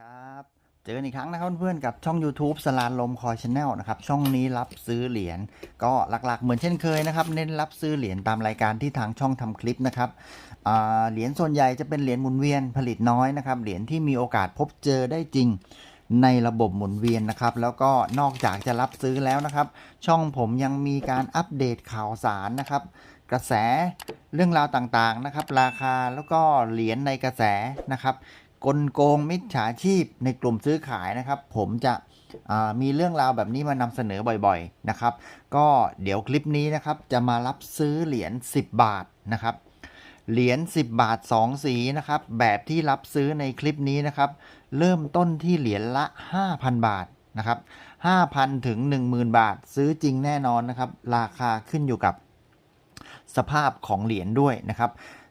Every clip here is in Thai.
ครับ เจอกันอีกครั้งนะครับเพื่อนๆกับช่อง YouTube สลานลมคอยชาแนลนะครับ ช่องนี้รับซื้อเหรียญก็หลักๆ เหมือนเช่นเคยนะครับ เน้นรับซื้อเหรียญตามรายการที่ทางช่องทำคลิปนะครับเหรียญส่วนใหญ่จะเป็นเหรียญหมุนเวียนผลิตน้อยนะครับ เหรียญที่มีโอกาสพบเจอได้จริงในระบบหมุนเวียนนะครับ แล้วก็นอกจากจะรับซื้อแล้วนะครับ ช่องผมยังมีการอัปเดตข่าวสารนะครับ กระแสเรื่องราวต่างๆนะครับ ราคาแล้วก็เหรียญในกระแสนะครับ กลโกงมิจฉาชีพในกลุ่มซื้อขายนะครับ ผมจะมีเรื่องราวแบบนี้มานำเสนอบ่อยๆนะครับ ก็เดี๋ยวคลิปนี้นะครับจะมารับซื้อเหรียญ10 บาทนะครับเหรียญ10 บาท 2 สีนะครับ แบบที่รับซื้อในคลิปนี้นะครับ เริ่มต้นที่เหรียญละ 5,000 บาทนะครับ5,000 ถึง 10,000 บาท ซื้อจริงแน่นอนนะครับ ราคาขึ้นอยู่กับสภาพของเหรียญด้วยนะครับ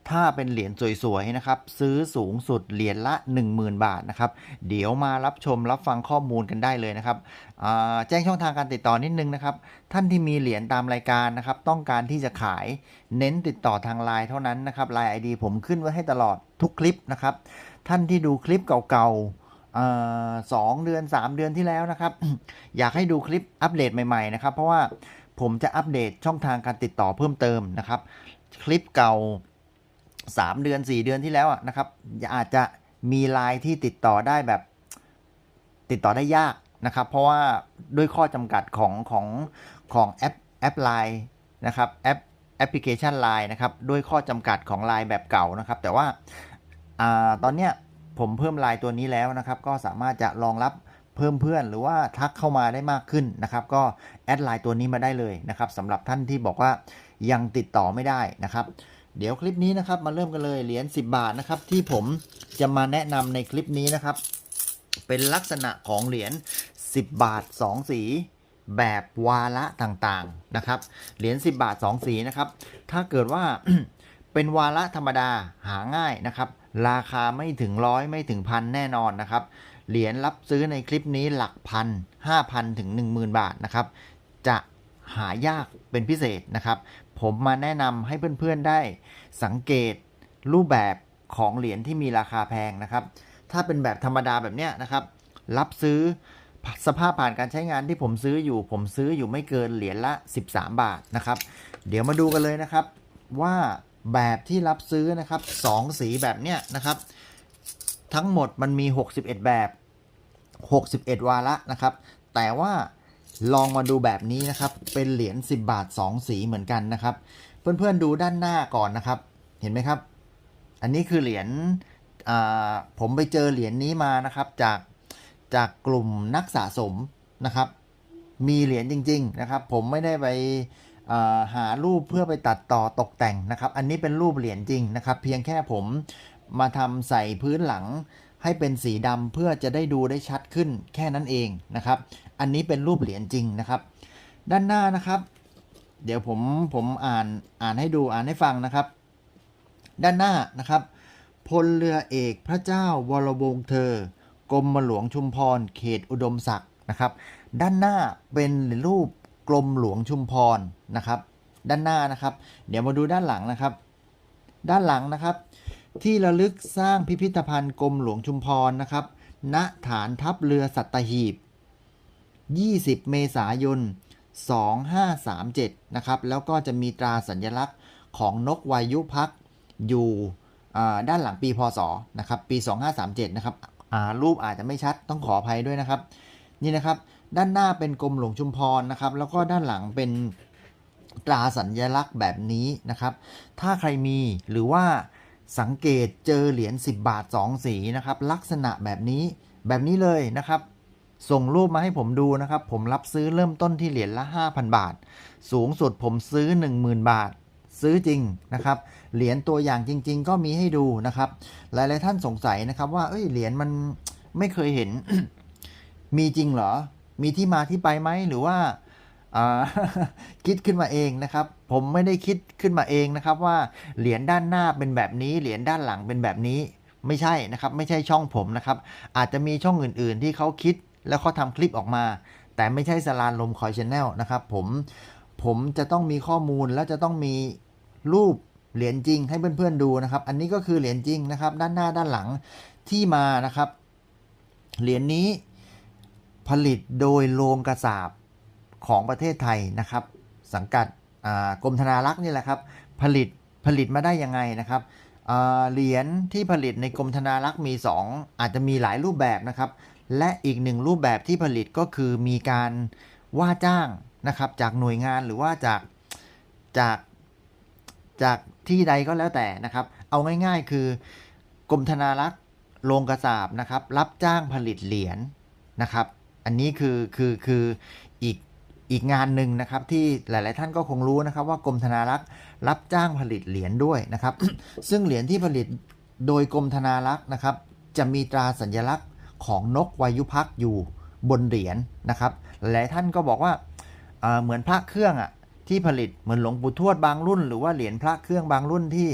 ถ้าเป็นเหรียญสวยๆนะครับ ซื้อสูงสุดเหรียญละ 10,000 บาทนะครับ เดี๋ยวมารับชมรับฟังข้อมูลกันได้เลยนะครับแจ้งช่องทางการติดต่อนิดนึงนะครับ ท่านที่มีเหรียญตามรายการนะครับ ต้องการที่จะขายเน้นติดต่อทางไลน์เท่านั้นนะครับไลน์ไอดีผมขึ้นไว้ให้ตลอดทุกคลิปนะครับ ท่านที่ดูคลิปเก่าๆอ่าสองเดือน 3 เดือนที่แล้วนะครับ อยากให้ดูคลิปอัปเดตใหม่ๆนะครับ เพราะว่าผมจะอัปเดตช่องทางการติดต่อเพิ่มเติมนะครับ คลิปเก่า 3 เดือน 4 เดือนที่แล้วนะครับอาจจะมีไลน์ที่ติดต่อได้แบบติดต่อได้ยากนะครับ เพราะว่าด้วยข้อจำกัดของของของแอปแอปไลน์นะครับแอปแอปพลิเคชัน Line นะครับด้วยข้อจำกัดของ Line แบบเก่านะครับ แต่ว่าอาตอนเนี้ยผมเพิ่มไลน์ตัวนี้แล้วนะครับ ก็สามารถจะรองรับเพิ่มเพื่อนหรือว่าทักเข้ามาได้มากขึ้นนะครับ ก็แอดไลน์ตัวนี้มาได้เลยนะครับสำหรับท่านที่บอกว่ายังติดต่อไม่ได้นะครับ เดี๋ยวคลิปนี้นะครับมาเริ่มกันเลยเหรียญ10 บาทนะครับ ที่ผมจะมาแนะนำในคลิปนี้นะครับ เป็นลักษณะของเหรียญ10 บาท 2 สี แบบวาระต่างๆนะครับเหรียญ10 บาท 2 สีนะครับ ถ้าเกิดว่าเป็นวาระธรรมดาหาง่ายนะครับ ราคาไม่ถึงร้อยไม่ถึงพันแน่นอนนะครับเหรียญรับซื้อในคลิปนี้หลักพันห้าพันถึง10,000บาทนะครับ จะหายากเป็นพิเศษนะครับ ผมมาแนะนำให้เพื่อนๆได้สังเกตรูปแบบของเหรียญที่มีราคาแพงนะครับ ถ้าเป็นแบบธรรมดาแบบเนี้ยนะครับ รับซื้อสภาพผ่านการใช้งานที่ผมซื้ออยู่ ผมซื้ออยู่ไม่เกินเหรียญละ 13 บาทนะครับ เดี๋ยวมาดูกันเลยนะครับ ว่าแบบที่รับซื้อนะครับสองสีแบบเนี้ยนะครับ ทั้งหมดมันมี 61 แบบ 61 วาระนะครับ แต่ว่า ลองมาดูแบบนี้นะครับ เป็นเหรียญ10 บาท 2 สีเหมือนกันนะครับ เพื่อนๆดูด้านหน้าก่อนนะครับ เห็นไหมครับ อันนี้คือเหรียญผมไปเจอเหรียญนี้มานะครับ จากจากกลุ่มนักสะสมนะครับ มีเหรียญจริง ๆ นะครับ ผมไม่ได้ไปหารูปเพื่อไปตัดต่อตกแต่งนะครับ อันนี้เป็นรูปเหรียญจริงนะครับ เพียงแค่ผมมาทำใส่พื้นหลัง ให้เป็นสีดำเพื่อจะได้ดูได้ชัดขึ้นแค่นั้นเองนะครับ อันนี้เป็นรูปเหรียญจริงนะครับ ด้านหน้านะครับ เดี๋ยวผมผมอ่านอ่านให้ดูอ่านให้ฟังนะครับ ด้านหน้านะครับพลเรือเอกพระเจ้าวรวงเธอกรมหลวงชุมพร เขตอุดมศักดิ์นะครับ ด้านหน้าเป็นรูปกรมหลวงชุมพรนะครับ ด้านหน้านะครับ เดี๋ยวมาดูด้านหลังนะครับ ด้านหลังนะครับ ที่ระลึกสร้างพิพิธภัณฑ์กรมหลวงชุมพรนะครับณฐานทัพเรือสัตหีบ 20 เมษายน 2537 นะครับ แล้วก็จะมีตราสัญลักษณ์ของนกวายุพักอยู่ด้านหลังปีพศนะครับ ปี 2537 นะครับรูปอาจจะไม่ชัดต้องขออภัยด้วยนะครับ นี่นะครับ ด้านหน้าเป็นกรมหลวงชุมพรนะครับ แล้วก็ด้านหลังเป็นตราสัญลักษณ์แบบนี้นะครับ ถ้าใครมีหรือว่า สังเกตเจอเหรียญ10 บาท 2 สีนะครับ ลักษณะแบบนี้แบบนี้เลยนะครับ ส่งรูปมาให้ผมดูนะครับ ผมรับซื้อเริ่มต้นที่เหรียญละ 5,000 บาท สูงสุดผมซื้อ 10,000 บาท ซื้อจริงนะครับ เหรียญตัวอย่างจริง ๆ ก็มีให้ดูนะครับ หลายๆท่านสงสัยนะครับว่าเอ้ยเหรียญมันไม่เคยเห็น มีจริงเหรอ มีที่มาที่ไปไหมหรือว่าอ่าคิดขึ้นมาเองนะครับ ผมไม่ได้คิดขึ้นมาเองนะครับว่าเหรียญด้านหน้าเป็นแบบนี้เหรียญด้านหลังเป็นแบบนี้ไม่ใช่นะครับ ไม่ใช่ช่องผมนะครับ อาจจะมีช่องอื่นๆ ที่เขาคิดแล้วเขาทำคลิปออกมา แต่ไม่ใช่สลานลมคอยชแนลนะครับผมผมจะต้องมีข้อมูลแล้วจะต้องมีรูปเหรียญจริงให้เพื่อนๆดูนะครับ อันนี้ก็คือเหรียญจริงนะครับ ด้านหน้าด้านหลังที่มานะครับ เหรียญนี้ผลิตโดยโรงกระสาบของประเทศไทยนะครับ สังกัด กรมธนารักษ์นี่แหละครับ ผลิตผลิตมาได้ยังไงนะครับเหรียญที่ผลิตในกรมธนารักษ์มี 2 อาจจะมีหลายรูปแบบนะครับ และอีกหนึ่งรูปแบบที่ผลิตก็คือมีการว่าจ้างนะครับ จากหน่วยงานหรือว่าจากจากจากที่ใดก็แล้วแต่นะครับ เอาง่ายๆ คือกรมธนารักษ์โรงกระสาบนะครับ รับจ้างผลิตเหรียญนะครับ อันนี้คือคือคืออีก อีกงานหนึ่งนะครับที่หลาย ๆ ท่านก็คงรู้นะครับว่ากรมธนารักษ์รับจ้างผลิตเหรียญด้วยนะครับ ซึ่งเหรียญที่ผลิตโดยกรมธนารักษ์นะครับ จะมีตราสัญลักษณ์ของนกวายุพักอยู่บนเหรียญนะครับ หลายท่านก็บอกว่าเอ่อเหมือนพระเครื่องอะที่ผลิตเหมือนหลวงปู่ทวดบางรุ่น หรือว่าเหรียญพระเครื่องบางรุ่นที่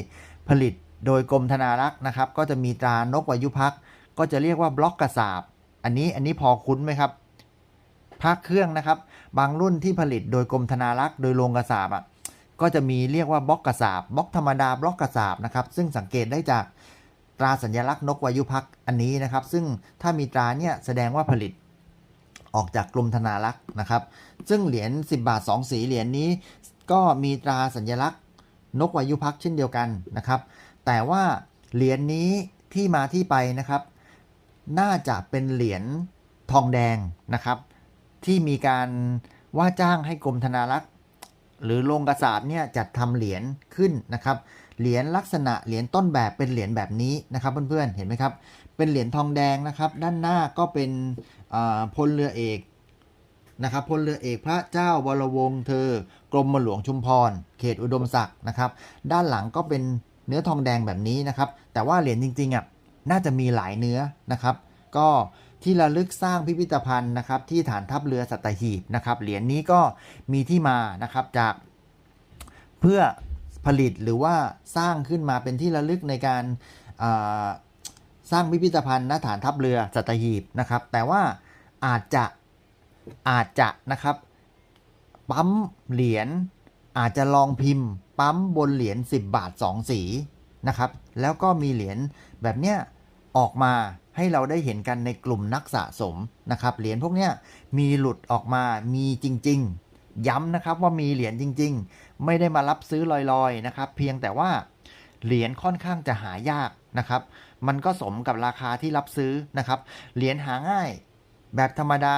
ผลิตโดยกรมธนารักษ์นะครับ ก็จะมีตรานกวายุพักก็จะเรียกว่าบล็อกกระสาบ อันนี้อันนี้พอคุ้นไหมครับ พระเครื่องนะครับ บางรุ่นที่ผลิตโดยกรมธนารักษ์โดยโรงกระสาบอะก็จะมีเรียกว่าบล็อกกระสาบบล็อกธรรมดาบล็อกกระสาบนะครับ ซึ่งสังเกตได้จากตราสัญลักษณ์นกวายุพักอันนี้นะครับ ซึ่งถ้ามีตราเนี่ยแสดงว่าผลิตออกจากกรมธนารักษ์นะครับ ซึ่งเหรียญ10 บาท 2 สีเหรียญนี้ ก็มีตราสัญลักษณ์ นกวายุพักเช่นเดียวกันนะครับ แต่ว่าเหรียญนี้ที่มาที่ไปนะครับ น่าจะเป็นเหรียญทองแดงนะครับ ที่มีการว่าจ้างให้กรมธนารักษ์ หรือโรงกระสาบเนี่ยจัดทำเหรียญขึ้นนะครับ เหรียญลักษณะเหรียญต้นแบบเป็นเหรียญแบบนี้นะครับเพื่อนๆเห็นไหมครับ เป็นเหรียญทองแดงนะครับ ด้านหน้าก็เป็นพลเรือเอกนะครับพลเรือเอกพระเจ้าวรวงศ์เธอกรมหลวงชุมพร เขตอุดมศักดิ์นะครับ ด้านหลังก็เป็นเนื้อทองแดงแบบนี้นะครับ แต่ว่าเหรียญจริงๆอะน่าจะมีหลายเนื้อนะครับ ก็ ที่ระลึกสร้างพิพิธภัณฑ์นะครับที่ฐานทัพเรือสัตหีบนะครับเหรียญนี้ก็มีที่มานะครับจากเพื่อผลิตหรือว่าสร้างขึ้นมาเป็นที่ระลึกในการสร้างพิพิธภัณฑ์ณฐานทัพเรือสัตหีบนะครับแต่ว่าอาจจะอาจจะนะครับปั๊มเหรียญอาจจะลองพิมพ์ปั๊มบนเหรียญ10 บาท 2 สีนะครับแล้วก็มีเหรียญแบบเนี้ย ออกมาให้เราได้เห็นกันในกลุ่มนักสะสมนะครับ เหรียญพวกนี้มีหลุดออกมามีจริง ๆ ย้ำนะครับว่ามีเหรียญจริง ๆ ไม่ได้มารับซื้อลอยๆนะครับ เพียงแต่ว่าเหรียญค่อนข้างจะหายากนะครับ มันก็สมกับราคาที่รับซื้อนะครับ เหรียญหาง่ายแบบธรรมดา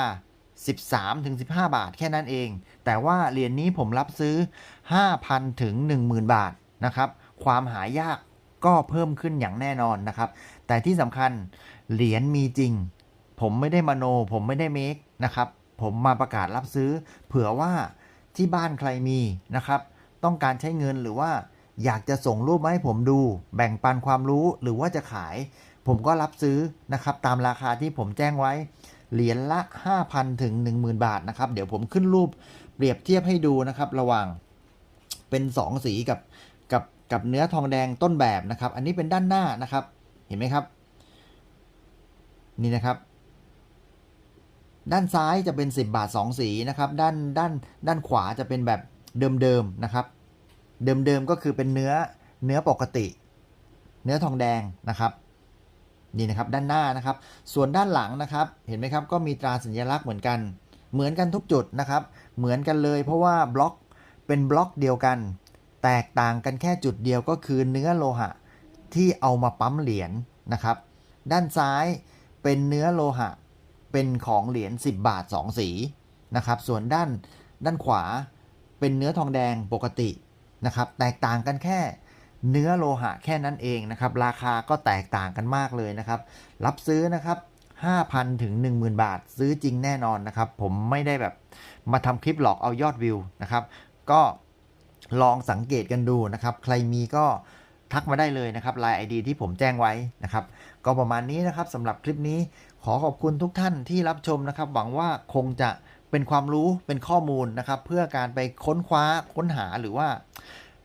13ถึง15บาทแค่นั้นเอง แต่ว่าเหรียญนี้ผมรับซื้อ 5,000ถึง10,000 บาทนะครับ ความหายาก ก็เพิ่มขึ้นอย่างแน่นอนนะครับ แต่ที่สำคัญเหรียญมีจริง ผมไม่ได้มโน ผมไม่ได้เมคนะครับ ผมมาประกาศรับซื้อ เผื่อว่าที่บ้านใครมีนะครับ ต้องการใช้เงินหรือว่าอยากจะส่งรูปมาให้ผมดู แบ่งปันความรู้หรือว่าจะขาย ผมก็รับซื้อนะครับ ตามราคาที่ผมแจ้งไว้ เหรียญละ 5,000 ถึง 10,000 บาทนะครับ เดี๋ยวผมขึ้นรูปเปรียบเทียบให้ดูนะครับ ระหว่างเป็น 2 สีกับกับ กับเนื้อทองแดงต้นแบบนะครับ อันนี้เป็นด้านหน้านะครับ เห็นไหมครับ นี่นะครับ ด้านซ้ายจะเป็น 10 บาท 2 สีนะครับ ด้านด้านด้านขวาจะเป็นแบบเดิมๆนะครับ เดิมๆก็คือเป็นเนื้อเนื้อปกติ เนื้อทองแดงนะครับนี่นะครับด้านหน้านะครับ ส่วนด้านหลังนะครับ เห็นไหมครับก็มีตราสัญลักษณ์เหมือนกัน เหมือนกันทุกจุดนะครับ เหมือนกันเลยเพราะว่าบล็อกเป็นบล็อกเดียวกัน แตกต่างกันแค่จุดเดียวก็คือเนื้อโลหะที่เอามาปั๊มเหรียญนะครับ ด้านซ้ายเป็นเนื้อโลหะเป็นของเหรียญ10 บาท 2 สีนะครับ ส่วนด้านด้านขวาเป็นเนื้อทองแดงปกตินะครับ แตกต่างกันแค่เนื้อโลหะแค่นั้นเองนะครับ ราคาก็แตกต่างกันมากเลยนะครับ รับซื้อนะครับ 5,000 ถึง 10,000 บาท ซื้อจริงแน่นอนนะครับ ผมไม่ได้แบบมาทำคลิปหลอกเอายอดวิวนะครับ ก็ ลองสังเกตกันดูนะครับ ใครมีก็ทักมาได้เลยนะครับไลน์ไอดีที่ผมแจ้งไว้นะครับ ก็ประมาณนี้นะครับสำหรับคลิปนี้ขอขอบคุณทุกท่านที่รับชมนะครับ หวังว่าคงจะเป็นความรู้เป็นข้อมูลนะครับ เพื่อการไปค้นคว้าค้นหาหรือว่า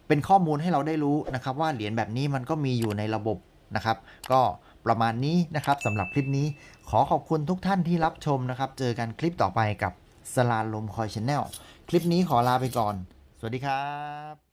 เป็นข้อมูลให้เราได้รู้นะครับ ว่าเหรียญแบบนี้มันก็มีอยู่ในระบบนะครับ ก็ประมาณนี้นะครับสำหรับคลิปนี้ ขอขอบคุณทุกท่านที่รับชมนะครับ เจอกันคลิปต่อไปกับสลาลมคอยชแนลคลิปนี้ขอลาไปก่อน สวัสดีครับ